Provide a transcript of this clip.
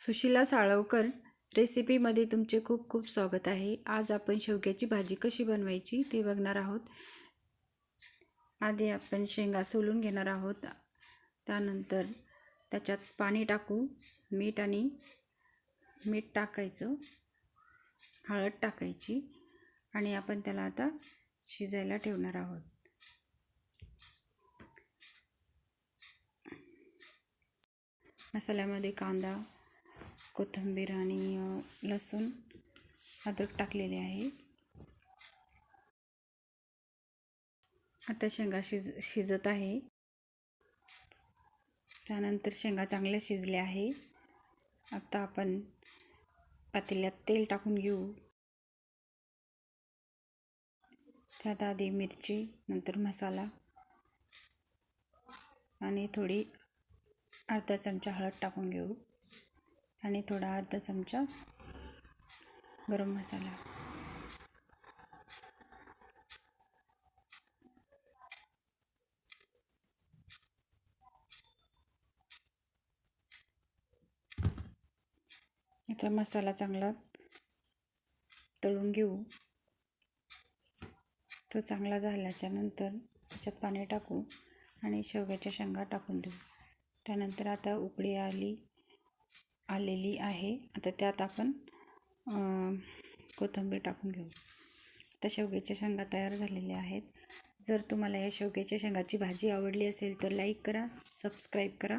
सुशिला साळवकर रेसिपीमध्ये तुमचे खूप खूप स्वागत आहे. आज आपण शेवग्याची भाजी कशी बनवायची ते बघणार आहोत. आधी आपण शेंगा सोलून घेणार आहोत. त्यानंतर त्याच्यात पाणी टाकू मीठ आणि मीठ टाकायचं हळद टाकायची आणि आपण त्याला आता शिजायला ठेवणार आहोत. मसाल्यामध्ये कांदा कोथिंबीर आणि लसूण अद्रक टाकलेले आहे. आता शेंगा शिज शिजत आहे. त्यानंतर शेंगा चांगल्या शिजल्या आहे. आता आपण पातेल्यात तेल टाकून घेऊ. त्यात आधी मिरची नंतर मसाला आणि थोडी अर्धा चमचा हळद टाकून घेऊ. आणि थोडा अर्धा चमचा गरम मसाला. आता मसाला चांगला तळून घेऊ. तो चांगला झाल्याच्यानंतर त्याच्यात पाणी टाकू आणि शेवग्याच्या शेंगा टाकून देऊ. त्यानंतर आता उकळी आली आलेली आहे. आता त्यात आपण कोथिंबीर टाकून घेऊ. आता शेवग्याच्या शेंगा तयार झालेल्या आहेत. जर तुम्हाला या शेवग्याच्या शेंगाची भाजी आवडली असेल तर लाईक करा सबस्क्राईब करा.